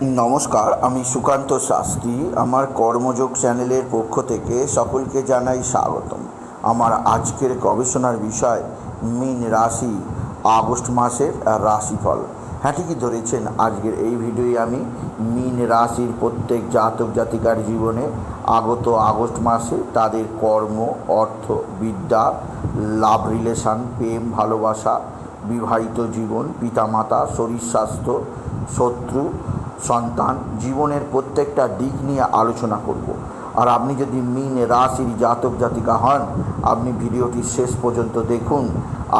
নমস্কার, আমি সুকান্ত শাস্ত্রী। আমার কর্মযোগ চ্যানেলের পক্ষ থেকে সকলকে জানাই স্বাগতম। আমার আজকের গবেষণার বিষয়, মিন রাশি, আগস্ট মাসের রাশিফল। হ্যাঁ ঠিকই ধরেছেন, আজকের এই ভিডিওয়ে আমি মিন রাশির প্রত্যেক জাতক জাতিকার জীবনে আগত আগস্ট মাসে তাদের কর্ম, অর্থ, বিদ্যা, লাভ রিলেশান, প্রেম, ভালোবাসা, বিবাহিত জীবন, পিতামাতা, শরীর স্বাস্থ্য, শত্রু সন্তান জীবনের প্রত্যেকটা দিক নিয়ে আলোচনা করব। আর আপনি যদি মিন রাশির জাতক জাতিকা হন, আপনি ভিডিওটি শেষ পর্যন্ত দেখুন।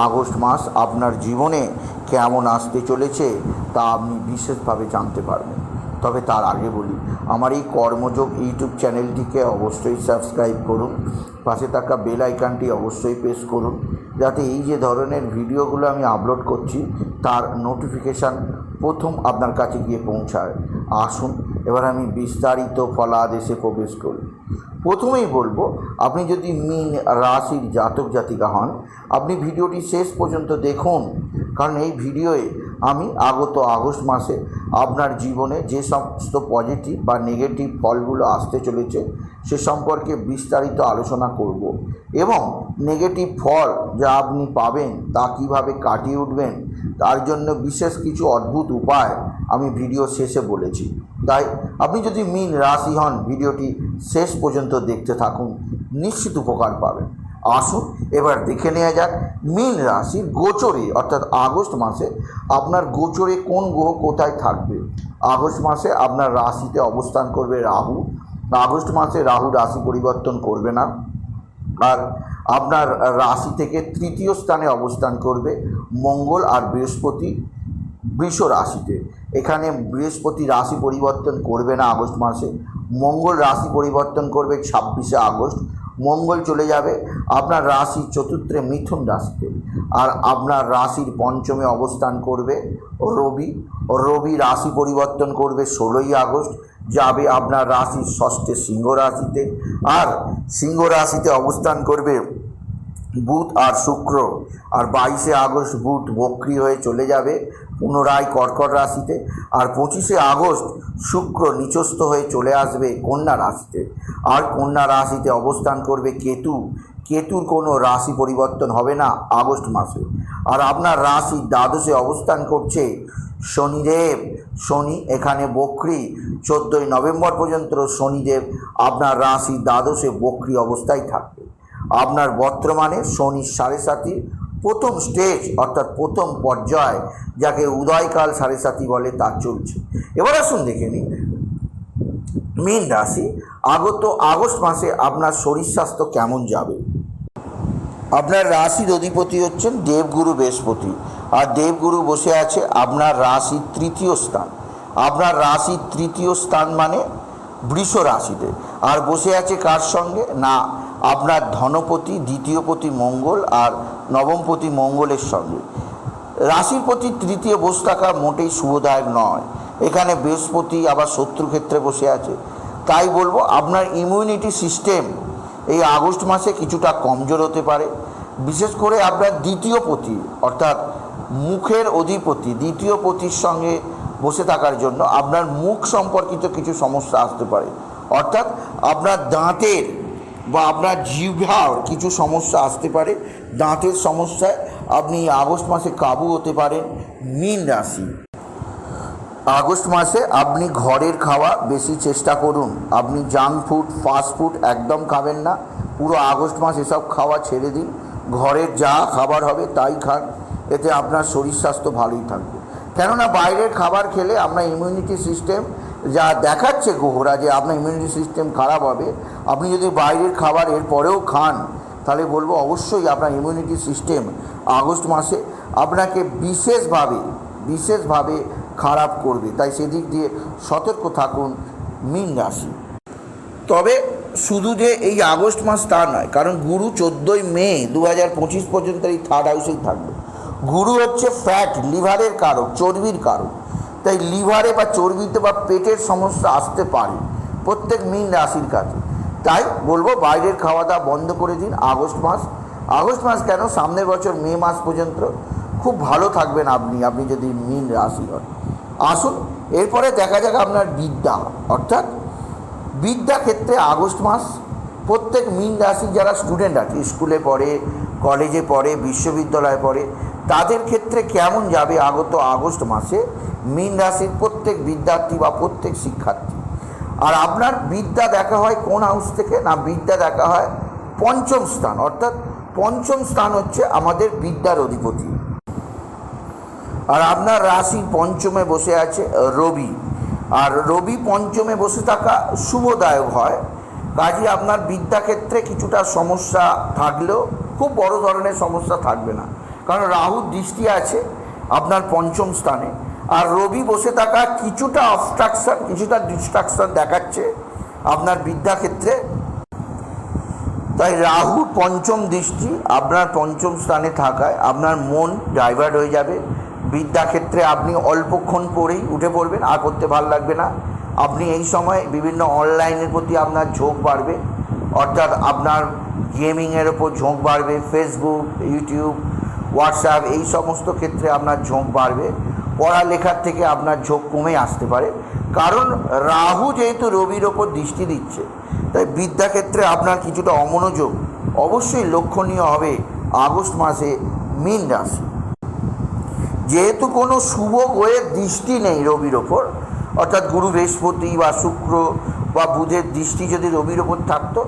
আগস্ট মাস আপনার জীবনে কেমন আসতে চলেছে তা আপনি বিশেষভাবে জানতে পারবেন। তবে তার আগে বলি, আমার এই কর্মযোগ ইউটিউব চ্যানেলটিকে অবশ্যই সাবস্ক্রাইব করুন। পাশে থাকা বেল আইকনটি অবশ্যই প্রেস করুন। যাতে এই যে ধরনের ভিডিওগুলো আমি আপলোড করছি, তার নোটিফিকেশান প্রথম আপনার কাছে গিয়ে পৌঁছায়। আসুন, এবার আমি বিস্তারিত ফলাদেশে প্রবেশ করি। প্রথমেই বলব, আপনি যদি মিন রাশির জাতক জাতিকা হন, আপনি ভিডিওটি শেষ পর্যন্ত দেখুন, কারণ এই ভিডিওয়ে আমি আগত আগস্ট মাসে আপনার জীবনে যে সমস্ত পজিটিভ বা নেগেটিভ ফলগুলো আসতে চলেছে, সে সম্পর্কে বিস্তারিত আলোচনা করব। এবং নেগেটিভ ফল যা আপনি পাবেন, তা কীভাবে কাটিয়ে উঠবেন, তার জন্য বিশেষ কিছু অদ্ভুত উপায় আমি ভিডিও শেষে বলেছি। তাই আপনি যদি মিন রাশি হন, ভিডিওটি শেষ পর্যন্ত দেখতে থাকুন, নিশ্চিত উপকার পাবেন। আসুন এবার দেখে নেওয়া যাক। মীন রাশির গোচরে, অর্থাৎ আগস্ট মাসে, আপনার গোচরে কোন গ্রহ কোথায় থাকবে? আগস্ট মাসে আপনার রাশিতে অবস্থান করবে রাহু। আগস্ট মাসে রাহু রাশি পরিবর্তন করবে না। আর আপনার রাশি থেকে তৃতীয় স্থানে অবস্থান করবে মঙ্গল আর বৃহস্পতি বৃষ রাশিতে। এখানে বৃহস্পতি রাশি পরিবর্তন করবে না আগস্ট মাসে। মঙ্গল রাশি পরিবর্তন করবে ছাব্বিশে আগস্ট। মঙ্গল চলে যাবে, আপনার রাশি চতুর্থে মিথুন রাশিতে। আর আপনার রাশির পঞ্চমে অবস্থান করবে রবি। রবি রাশি পরিবর্তন করবে ষোলোই আগস্ট, যাবে আপনার রাশির ষষ্ঠে সিংহ রাশিতে। আর সিংহ রাশিতে অবস্থান করবে বুধ আর শুক্র আর বাইশে আগস্ট বুধ বক্রি হয়ে চলে যাবে পুনরায় কর্কট রাশিতে আর পঁচিশে আগস্ট শুক্র নিচস্থ হয়ে চলে আসবে কন্যা রাশিতে। আর কন্যা রাশিতে অবস্থান করবে কেতু। কেতুর কোনো রাশি পরিবর্তন হবে না আগস্ট মাসে। আর আপনার রাশি দ্বাদশে অবস্থান করছে শনিদেব। শনি এখানে বক্রি। চোদ্দোই নভেম্বর পর্যন্ত শনিদেব আপনার রাশি দ্বাদশে বক্রি অবস্থায় থাকবে। আপনার বর্তমানে শনি সাড়ে সাতির প্রথম স্টেজ অর্থাৎ প্রথম পর্যায় যাকে উদয়কাল সাড়ে সাতি বলে তা চলছে। এবার আসুন দেখে নিই। মীন রাশি, আগত আগস্ট মাসে আপনার শরীর স্বাস্থ্য কেমন যাবে? আপনার রাশির অধিপতি হচ্ছেন দেবগুরু বৃহস্পতি। আর দেবগুরু বসে আছে আপনার রাশির তৃতীয় স্থান। আপনার রাশির তৃতীয় স্থান মানে বৃষ রাশিতে। আর বসে আছে কার সঙ্গে? না আপনার ধনপতি দ্বিতীয়পতি মঙ্গল আর নবমপতি মঙ্গলের সঙ্গে। রাশির প্রতি তৃতীয় বসে থাকা মোটেই শুভদায়ক নয়। এখানে বৃহস্পতি আবার শত্রু ক্ষেত্রে বসে আছে। তাই বলব, আপনার ইমিউনিটি সিস্টেম এই আগস্ট মাসে কিছুটা কমজোর হতে পারে। বিশেষ করে আপনার দ্বিতীয় পতি, অর্থাৎ মুখের অধিপতি, দ্বিতীয় পতির সঙ্গে বসে থাকার জন্য আপনার মুখ সম্পর্কিত কিছু সমস্যা আসতে পারে। অর্থাৎ আপনার দাঁতের বা আপনার জিভার কিছু সমস্যা আসতে পারে, দাঁতের সমস্যায় আপনি আগস্ট মাসে কাবু হতে পারেন, মীন রাশি। আগস্ট মাসে আপনি ঘরের খাওয়া বেশি চেষ্টা করুন, আপনি জাঙ্ক ফুড ফাস্ট ফুড একদম খাবেন না, পুরো আগস্ট মাস এসব খাওয়া ছেড়ে দিন ঘরের যা খাবার হবে তাই খান, এতে আপনার শরীর স্বাস্থ্য ভালোই থাকবে। কেননা বাইরের খাবার খেলে আপনার ইমিউনিটি সিস্টেম যা দেখাচ্ছে গ্রহরা যে আপনার ইমিউনিটি সিস্টেম খারাপ হবে, আপনি যদি বাইরের খাবার এর পরেও খান, তাহলে বলব অবশ্যই আপনার ইমিউনিটি সিস্টেম আগস্ট মাসে আপনাকে বিশেষভাবে বিশেষভাবে খারাপ করবে। তাই সেদিক দিয়ে সতর্ক থাকুন মীন রাশি। তবে শুধু যে এই আগস্ট মাস তা নয়, কারণ গুরু চোদ্দোই মে দু হাজার পঁচিশ পর্যন্ত এই থার্ড হাউসেই থাকবে। গুরু হচ্ছে ফ্যাট লিভারের কারক, চর্বির কারক। তাই লিভারে বা চর্বিতে বা পেটের সমস্যা আসতে পারে প্রত্যেক মীন রাশির কাছে। তাই বলব বাইরের খাওয়া দাওয়া বন্ধ করে দিন আগস্ট মাস। আগস্ট মাস কেন? সামনের বছর মে মাস পর্যন্ত খুব ভালো থাকবেন আপনি আপনি যদি মীন রাশি হন। আসুন, এরপরে দেখা যাক আপনার বিদ্যা। অর্থাৎ বিদ্যা ক্ষেত্রে আগস্ট মাস প্রত্যেক মিন রাশির যারা স্টুডেন্ট আছে, স্কুলে পড়ে কলেজে পড়ে, বিশ্ববিদ্যালয়ে পড়ে তাদের ক্ষেত্রে কেমন যাবে আগত আগস্ট মাসে? মিন রাশির প্রত্যেক বিদ্যার্থী বা প্রত্যেক শিক্ষার্থী। আর আপনার বিদ্যা দেখা হয় কোন হাউস থেকে? না, বিদ্যা দেখা হয় পঞ্চম স্থান। অর্থাৎ পঞ্চম স্থান হচ্ছে আমাদের বিদ্যার অধিপতি। আর আপনার রাশি পঞ্চমে বসে আছে রবি। আর রবি পঞ্চমে বসে থাকা শুভদায়ক হয়। কাজে আপনার বিদ্যাক্ষেত্রে কিছুটা সমস্যা থাকলেও খুব বড় ধরনের সমস্যা থাকবে না। কারণ রাহুর দৃষ্টি আছে আপনার পঞ্চম স্থানে। আর রবি বসে থাকা কিছুটা অবস্ট্রাকশন কিছুটা ডিস্ট্রাকশন দেখাচ্ছে আপনার বিদ্যাক্ষেত্রে। তাই রাহু পঞ্চম দৃষ্টি আপনার পঞ্চম স্থানে থাকায় আপনার মন ডাইভার্ট হয়ে যাবে। বিদ্যাক্ষেত্রে আপনি অল্পক্ষণ পরেই উঠে পড়বেন, আর করতে ভালো লাগবে না। আপনি এই সময় বিভিন্ন অনলাইনের প্রতি আপনার ঝোঁক বাড়বে। অর্থাৎ আপনার গেমিংয়ের ওপর ঝোঁক বাড়বে ফেসবুক ইউটিউব হোয়াটসঅ্যাপ এই সমস্ত ক্ষেত্রে আপনার ঝোঁক বাড়বে। পড়ালেখার থেকে আপনার ঝোঁক কমে আসতে পারে। কারণ রাহু যেহেতু রবির ওপর দৃষ্টি দিচ্ছে, তাই বিদ্যাক্ষেত্রে আপনার কিছুটা অমনোযোগ অবশ্যই লক্ষণীয় হবে আগস্ট মাসে মীন রাশি। যেহেতু কোনো শুভ গ্রহের দৃষ্টি নেই রবির ওপর, অর্থাৎ গুরু বৃহস্পতি বা শুক্র বা বুধের দৃষ্টি যদি রবির ওপর থাকতো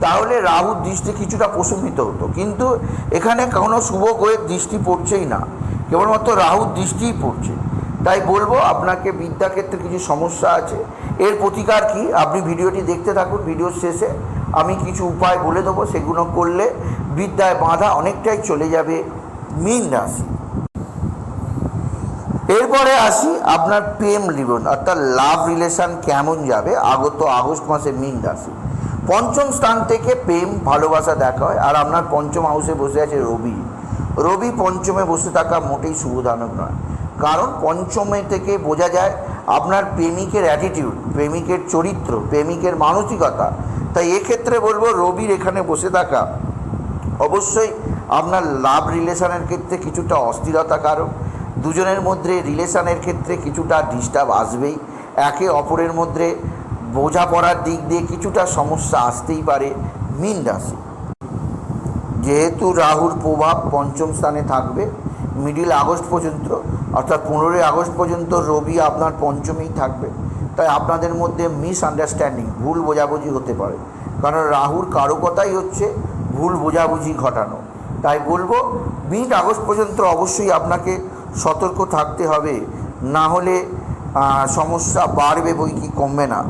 তাহলে রাহুর দৃষ্টি কিছুটা প্রশমিত হতো। কিন্তু এখানে কোনো শুভ গ্রহের দৃষ্টি পড়ছেই না। কেবলমাত্র রাহুর দৃষ্টিই পড়ছে। তাই বলব, আপনাকে বিদ্যাক্ষেত্রে কিছু সমস্যা আছে। এর প্রতিকার কি? আপনি ভিডিওটি দেখতে থাকুন ভিডিওর শেষে। আমি কিছু উপায় বলে দেবো। সেগুলো করলে বিদ্যায় বাধা অনেকটাই চলে যাবে মীন রাশি। এরপরে আসি আপনার প্রেম জীবন, অর্থাৎ লাভ রিলেশন কেমন যাবে? আগত আগস্ট মাসে মিন রাশি। পঞ্চম স্থান থেকে প্রেম, ভালোবাসা দেখা হয়। আর আপনার পঞ্চম হাউসে বসে আছে রবি। রবি পঞ্চমে বসে থাকা মোটেই শুভদানক নয়। কারণ পঞ্চমে থেকে বোঝা যায় আপনার প্রেমিকের অ্যাটিটিউড প্রেমিকের চরিত্র, প্রেমিকের মানসিকতা। তাই এক্ষেত্রে বলব রবির এখানে বসে থাকা অবশ্যই আপনার লাভ রিলেশনের ক্ষেত্রে কিছুটা অস্থিরতা কারক দুজনের মধ্যে রিলেশনের ক্ষেত্রে কিছুটা ডিস্টার্ব আসবেই। একে অপরের মধ্যে বোঝাপড়ার দিক দিয়ে কিছুটা সমস্যা আসতেই পারে মিন রাশি। যেহেতু রাহুর প্রভাব পঞ্চম স্থানে থাকবে মিডিল আগস্ট পর্যন্ত, অর্থাৎ পনেরোই আগস্ট পর্যন্ত রবি আপনার পঞ্চমেই থাকবে। তাই আপনাদের মধ্যে মিস আন্ডারস্ট্যান্ডিং ভুল বোঝাবুঝি হতে পারে। কারণ রাহুর কারকতাই হচ্ছে ভুল বোঝাবুঝি ঘটানো। তাই বলব মিড আগস্ট পর্যন্ত অবশ্যই আপনাকে সতর্ক থাকতে হবে। না হলে সমস্যা বাড়বে বই কি কমবে না।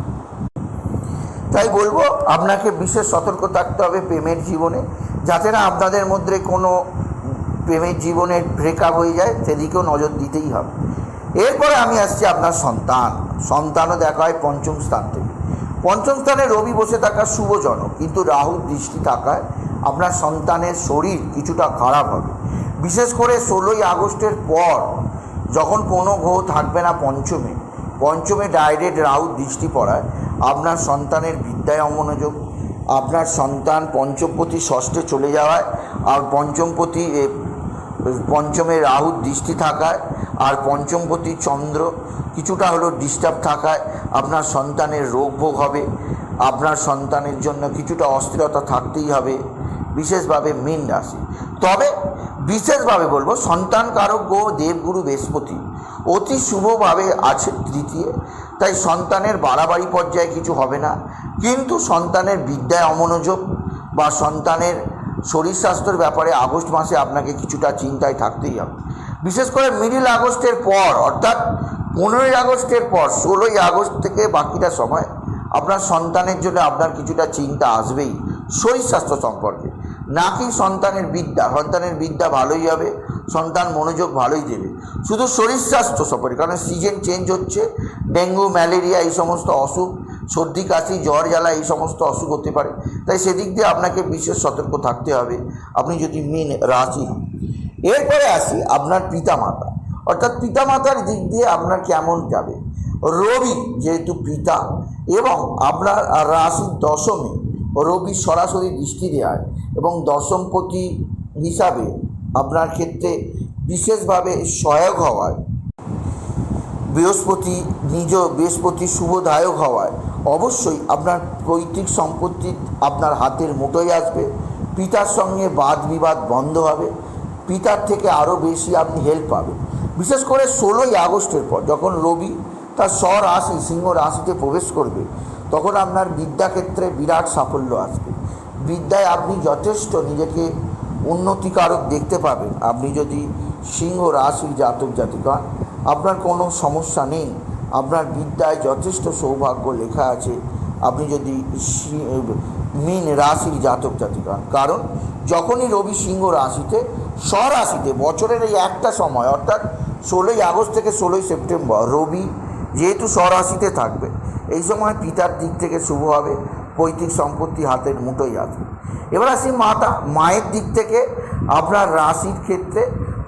তাই বলব, আপনাকে বিশেষ সতর্ক থাকতে হবে প্রেমের জীবনে, যাতে না আপনাদের মধ্যে কোনো প্রেমের জীবনের ব্রেকআপ হয়ে যায়, সেদিকেও নজর দিতেই হবে। এরপরে আমি আসছি আপনার সন্তান। সন্তানও দেখা হয় পঞ্চম স্থান থেকে। পঞ্চম স্থানে রবি বসে থাকা শুভজনক কিন্তু রাহুর দৃষ্টি থাকায় আপনার সন্তানের শরীর কিছুটা খারাপ হবে। বিশেষ করে ষোলোই আগস্টের পর, যখন কোনো গ্রহ থাকবে না পঞ্চমে পঞ্চমে ডাইরেক্ট রাহুর দৃষ্টি পড়ায়। আপনার সন্তানের বিদ্যায় অমনোযোগ, আপনার সন্তান পঞ্চমপতি ষষ্ঠে চলে যাওয়ায়, আর পঞ্চমপতি পঞ্চমে রাহুর দৃষ্টি থাকায়, আর পঞ্চমপতি চন্দ্র কিছুটা হলেও ডিস্টার্ব থাকায়, আপনার সন্তানের রোগ ভোগ হবে, আপনার সন্তানের জন্য কিছুটা অস্থিরতা থাকতেই হবে, বিশেষভাবে মীন রাশি। তবে বিশেষভাবে বলব সন্তান কারক গ্রহ দেবগুরু বৃহস্পতি, অতি শুভভাবে আছে তৃতীয়। তাই সন্তানের বাড়াবাড়ি পর্যায়ে কিছু হবে না। কিন্তু সন্তানের বিদ্যায় অমনোযোগ বা সন্তানের শরীর স্বাস্থ্যের ব্যাপারে আগস্ট মাসে আপনাকে কিছুটা চিন্তায় থাকতেই হবে। বিশেষ করে মিডিল আগস্টের পর, অর্থাৎ পনেরোই আগস্টের পর, ষোলোই আগস্ট থেকে বাকিটা সময় আপনার সন্তানের জন্য আপনার কিছুটা চিন্তা আসবেই শরীর স্বাস্থ্য সম্পর্কে। নাকি সন্তানের বিদ্যা? সন্তানের বিদ্যা ভালোই হবে, সন্তান মনোযোগ ভালোই দেবে। শুধু শরীর স্বাস্থ্য সম্পর্কে কারণ সিজন চেঞ্জ হচ্ছে, ডেঙ্গু ম্যালেরিয়া এই সমস্ত অসুখ, সর্দি, কাশি, জ্বর, জ্বালা এই সমস্ত অসুখ হতে পারে। তাই সেদিক দিয়ে আপনাকে বিশেষ সতর্ক থাকতে হবে। আপনি যদি মিন রাশি হন। এরপরে আসি আপনার পিতামাতা। অর্থাৎ পিতামাতার দিক দিয়ে আপনার কেমন যাবে? রবি যেহেতু পিতা, এবং আপনার রাশির দশমে রবি সরাসরি দৃষ্টি দেওয়ায় এবং দশমপতি হিসাবে আপনার ক্ষেত্রে বিশেষভাবে সহায়ক হওয়ায়। বৃহস্পতি নিজ বৃহস্পতি শুভদায়ক হওয়ায় অবশ্যই আপনার পৈতৃক সম্পত্তি আপনার হাতের মুঠোয় আসবে। পিতার সঙ্গে বাদ বিবাদ বন্ধ হবে। পিতার থেকে আরও বেশি আপনি হেল্প পাবেন। বিশেষ করে ষোলোই আগস্টের পর যখন রবি তার স্বর রাশি সিংহ রাশিতে প্রবেশ করবে তখন আপনার বিদ্যাক্ষেত্রে বিরাট সাফল্য আসবে। বিদ্যায় আপনি যথেষ্ট নিজেকে উন্নতিকারক দেখতে পাবেন। আপনি যদি সিংহ রাশির জাতক জাতিকা, আপনার কোনো সমস্যা নেই। আপনার বিদ্যায় যথেষ্ট সৌভাগ্য লেখা আছে। আপনি যদি মিন রাশির জাতক জাতিকা, কারণ যখনই রবি সিংহ রাশিতে, স্বরাশিতে, বছরের এই একটা সময়, অর্থাৎ ষোলোই আগস্ট থেকে ষোলোই সেপ্টেম্বর, রবি যেহেতু স্বরাশিতে থাকবে এই সময় পিতার দিক থেকে শুভ হবে, পৈতৃক সম্পত্তি হাতের মুঠোই আসবে এবার আসি মাতা, মায়ের দিক থেকে আপনার রাশির ক্ষেত্রে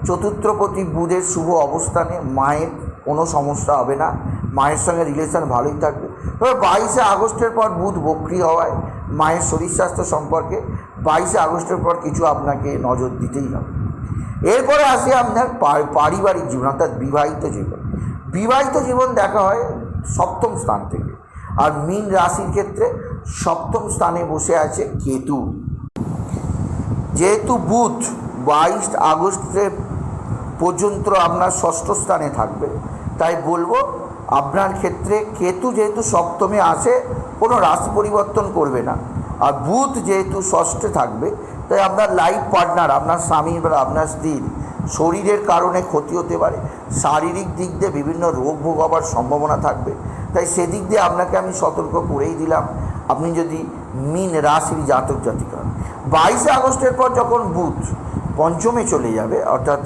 চতুর্থপতি বুধের শুভ অবস্থানে মায়ের কোনো সমস্যা হবে না, মায়ের সঙ্গে রিলেশন ভালোই থাকবে। তবে বাইশে আগস্টের পর বুধ বক্রি হওয়ায় মায়ের শরীর স্বাস্থ্য সম্পর্কে বাইশে আগস্টের পর কিছু আপনাকে নজর দিতেই হবে। এরপরে আসি আপনার পারিবারিক জীবন, অর্থাৎ বিবাহিত জীবন। বিবাহিত জীবন দেখা হয় সপ্তম স্থান থেকে। আর মীন রাশির ক্ষেত্রে সপ্তম স্থানে বসে আছে কেতু। যেহেতু বুধ বাইশ আগস্টের পর্যন্ত আপনার ষষ্ঠ স্থানে থাকবে, তাই বলব আপনার ক্ষেত্রে কেতু যেহেতু সপ্তমে আসে, কোনো রাশি পরিবর্তন করবে না। আর বুধ যেহেতু ষষ্ঠে থাকবে, তাই আপনার লাইফ পার্টনার আপনার স্বামী বা আপনার স্ত্রীর শরীরের কারণে ক্ষতি হতে পারে, শারীরিক দিক দিয়ে বিভিন্ন রোগ ভোগ হবার সম্ভাবনা থাকবে তাই সেদিক দিয়ে আপনাকে আমি সতর্ক করেই দিলাম, আপনি যদি মিন রাশির জাতক জাতিকা হন। বাইশে আগস্টের পর যখন বুধ পঞ্চমে চলে যাবে, অর্থাৎ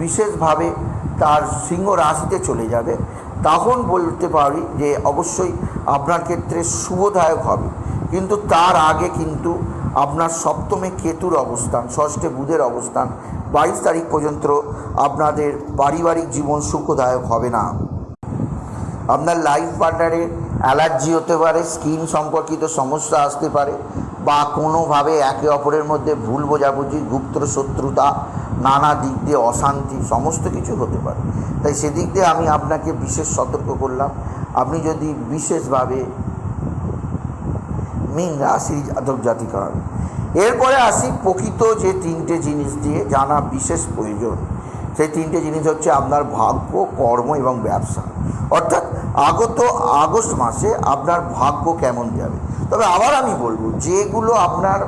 বিশেষভাবে তার সিংহ রাশিতে চলে যাবে, তখন বলতে পারি যে অবশ্যই আপনার ক্ষেত্রে শুভদায়ক হবে কিন্তু তার আগে কিন্তু আপনার সপ্তমে কেতুর অবস্থান, ষষ্ঠে বুধের অবস্থান, বাইশ তারিখ পর্যন্ত আপনাদের পারিবারিক জীবন সুখদায়ক হবে না আপনার লাইফ পার্টনারের অ্যালার্জি হতে পারে স্কিন সম্পর্কিত সমস্যা আসতে পারে বা কোনোভাবে একে অপরের মধ্যে ভুল বোঝাবুঝি, গুপ্ত শত্রুতা, নানা দিক দিয়ে অশান্তি, সমস্ত কিছু হতে পারে। তাই সেদিক দিয়ে আমি আপনাকে বিশেষ সতর্ক করলাম। আপনি যদি বিশেষভাবে মিন রাশি জাতক জাতিকা হন। এরপরে আসি প্রকৃত যে তিনটে জিনিস দিয়ে জানা বিশেষ প্রয়োজন। সেই তিনটে জিনিস হচ্ছে আপনার ভাগ্য, কর্ম এবং ব্যবসা। অর্থাৎ আগত আগস্ট মাসে আপনার ভাগ্য কেমন যাবে? তবে আবার আমি বলব, যেগুলো আপনার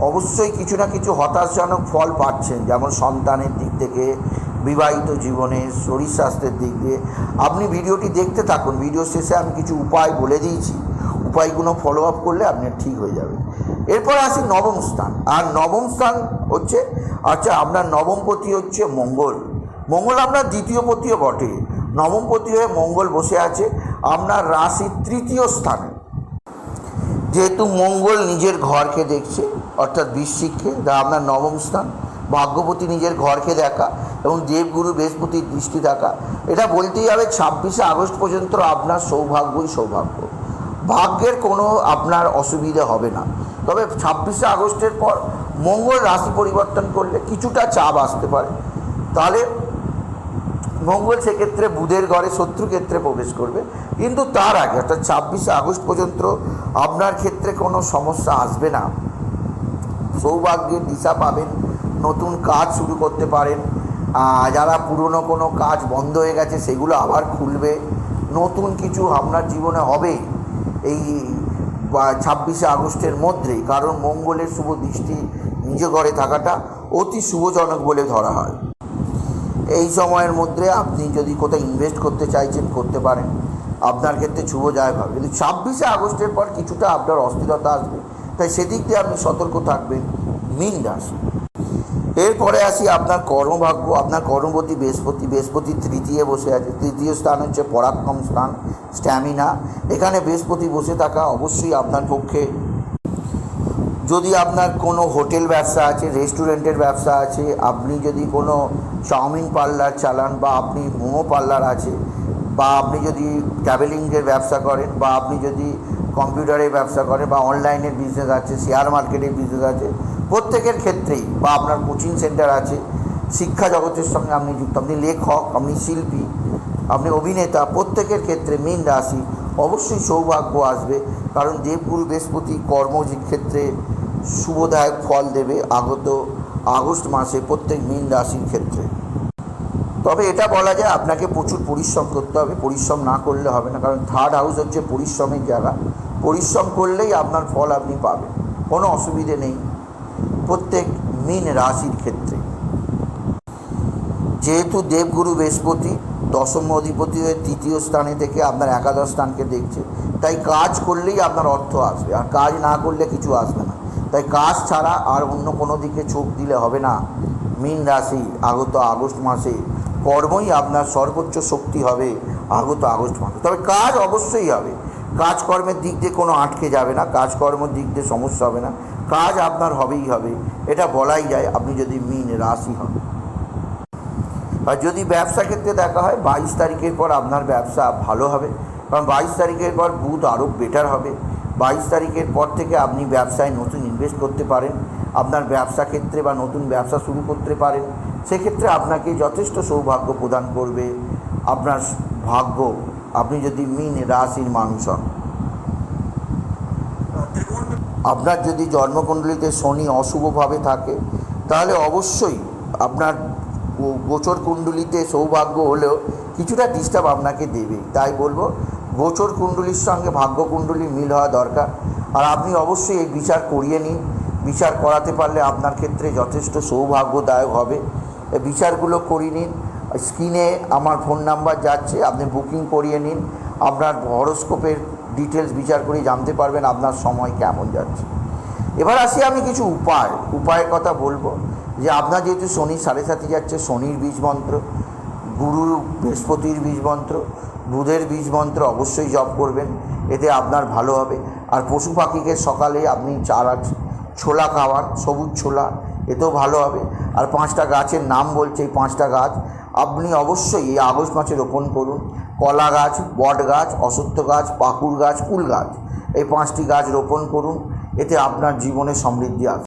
অবশ্যই কিছু না কিছু হতাশজনক ফল পাচ্ছেন, যেমন সন্তানের দিক থেকে, বিবাহিত জীবনে, শরীর স্বাস্থ্যের দিক দিয়ে। আপনি ভিডিওটি দেখতে থাকুন, ভিডিও শেষে আমি কিছু উপায় বলে দিয়েছি। উপায়গুলো ফলো আপ করলে আপনি ঠিক হয়ে যাবে এরপর আসি নবম স্থান। আর নবম স্থান হচ্ছে আচ্ছা আপনার নবমপতি হচ্ছে মঙ্গল। মঙ্গল আপনার দ্বিতীয় পতিও বটে। নবমপতি হয়ে মঙ্গল বসে আছে আপনার রাশির তৃতীয় স্থানে। যেহেতু মঙ্গল নিজের ঘরকে দেখছে, অর্থাৎ বৃশ্চিককে যা আপনার নবম স্থান। ভাগ্যপতি নিজের ঘরকে দেখা এবং দেবগুরু বৃহস্পতির দৃষ্টি দেখা। এটা বলতেই হবে, ছাব্বিশে আগস্ট পর্যন্ত আপনার সৌভাগ্যই সৌভাগ্য। ভাগ্যের কোনো আপনার অসুবিধে হবে না। তবে ছাব্বিশে আগস্টের পর মঙ্গল রাশি পরিবর্তন করলে কিছুটা চাপ আসতে পারে। তাহলে মঙ্গল সেক্ষেত্রে বুধের ঘরে শত্রু ক্ষেত্রে প্রবেশ করবে। কিন্তু তার আগে, অর্থাৎ ছাব্বিশে আগস্ট পর্যন্ত আপনার ক্ষেত্রে কোনো সমস্যা আসবে না। সৌভাগ্যের দিশা পাবেন, নতুন কাজ শুরু করতে পারেন। যারা পুরনো কোনো কাজ বন্ধ হয়ে গেছে, সেগুলো আবার খুলবে। নতুন কিছু আপনার জীবনে হবে এই ছাব্বিশে আগস্টের মধ্যেই। কারণ মঙ্গলের শুভ দৃষ্টি নিজ ঘরে থাকাটা অতি শুভজনক বলে ধরা হয়। এই সময়ের মধ্যে আপনি যদি কোথাও ইনভেস্ট করতে চাইছেন, করতে পারেন। আপনার ক্ষেত্রে শুভ যায় ভাবে কিন্তু ছাব্বিশে আগস্টের পর কিছুটা আপনার অস্থিরতা আসবে। তাই সেদিক দিয়ে আপনি সতর্ক থাকবেন, মিন রাশি। এরপরে আসি আপনার কর্মভাগ্য। আপনার কর্মপতি বৃহস্পতি বৃহস্পতি তৃতীয় বসে আছে। তৃতীয় স্থান হচ্ছে পরাক্রম স্থান, স্ট্যামিনা। এখানে বৃহস্পতি বসে থাকা অবশ্যই আপনার পক্ষে যদি আপনার কোনো হোটেল ব্যবসা আছে, রেস্টুরেন্টের ব্যবসা আছে, আপনি যদি কোনো চাউমিন পার্লার চালান বা আপনি মোমো পার্লার আছে, বা আপনি যদি ট্রাভেলিংয়ের ব্যবসা করেন, বা আপনি যদি কম্পিউটারের ব্যবসা করেন, বা অনলাইনের বিজনেস আছে শেয়ার মার্কেটের বিজনেস আছে, প্রত্যেকের ক্ষেত্রেই বা আপনার কোচিং সেন্টার আছে, শিক্ষা জগতের সঙ্গে আপনি যুক্ত, আপনি লেখক, আপনি শিল্পী, আপনি অভিনেতা, প্রত্যেকের ক্ষেত্রে মীন রাশি অবশ্যই সৌভাগ্য আসবে, কারণ দেবগুরু বৃহস্পতি কর্ম ক্ষেত্রে শুভদায়ক ফল দেবে আগত আগস্ট মাসে প্রত্যেক মীন রাশির ক্ষেত্রে। তবে এটা বলা যায় আপনাকে প্রচুর পরিশ্রম করতে হবে, পরিশ্রম না করলে হবে না, কারণ থার্ড হাউস হচ্ছে পরিশ্রমের জায়গা। পরিশ্রম করলেই আপনার ফল আপনি পাবেন, কোনো অসুবিধে নেই প্রত্যেক মীন রাশির ক্ষেত্রে। যেহেতু দেবগুরু বৃহস্পতি দশম অধিপতি হয়ে তৃতীয় স্থানে থেকে আপনার একাদশ স্থানকে দেখছে। তাই কাজ করলেই আপনার অর্থ আসবে, আর কাজ না করলে কিছু আসবে না। তাই কাজ ছাড়া আর অন্য কোনো দিকে চোখ দিলে হবে না। মীন রাশি, আগত আগস্ট মাসে কর্মই আপনার সর্বোচ্চ শক্তি হবে আগত আগস্ট মাসে। তবে কাজ অবশ্যই হবে। কাজকর্মের দিক দিয়ে কোনো আটকে যাবে না কাজকর্মের দিক দিয়ে সমস্যা হবে না। কাজ আপনার হবেই হবে। এটা বলাই যায়, আপনি যদি মীন রাশি হন। আর যদি ব্যবসা ক্ষেত্রে দেখা হয়, বাইশ তারিখের পর আপনার ব্যবসা ভালো হবে। কারণ বাইশ তারিখের পর বুধ আরও বেটার হবে। বাইশ তারিখের পর থেকে আপনি ব্যবসায় নতুন ইনভেস্ট করতে পারেন। আপনার ব্যবসা ক্ষেত্রে বা নতুন ব্যবসা শুরু করতে পারেন। সেক্ষেত্রে আপনাকে যথেষ্ট সৌভাগ্য প্রদান করবে। আপনার ভাগ্য, আপনি যদি মিন রাশির মানুষ হন। আপনার যদি জন্মকুণ্ডলিতে শনি অশুভভাবে থাকে, তাহলে অবশ্যই আপনার গোচর কুণ্ডলিতে সৌভাগ্য হলেও কিছুটা ডিস্টার্ব আপনাকে দেবে। তাই বলব, গোচর কুণ্ডলির সঙ্গে ভাগ্য কুণ্ডলীর মিল হওয়া দরকার। আর আপনি অবশ্যই এই বিচার করিয়ে নিন। বিচার করাতে পারলে আপনার ক্ষেত্রে যথেষ্ট সৌভাগ্যদায়ক হবে। বিচারগুলো করিয়ে নিন। স্ক্রিনে আমার ফোন নাম্বার যাচ্ছে, আপনি বুকিং করিয়ে নিন। আপনার হরস্কোপের ডিটেলস বিচার করে জানতে পারবেন আপনার সময় কেমন যাচ্ছে। এবার আসি আমি কিছু উপায়। উপায়ের কথা বলব। যে আপনার যেহেতু শনি সাড়ে সাথে যাচ্ছে, শনির বীজ মন্ত্র গুরু বৃহস্পতির বীজ মন্ত্র, বুধের বীজ মন্ত্র অবশ্যই জপ করবেন, এতে আপনার ভালো হবে। আর পশু পাখিকে সকালে আপনি চারা, ছোলা খাওয়ান, সবুজ ছোলা, এতেও ভালো হবে। আর পাঁচটা গাছের নাম বলছে এই পাঁচটা গাছ, আপনি অবশ্যই এই আগস্ট মাসে রোপণ করুন। কলা গাছ, বট গাছ অসত্য গাছ পাকুর গাছ, কুল গাছ, এই পাঁচটি গাছ রোপণ করুন, এতে আপনার জীবনে সমৃদ্ধি আসবে।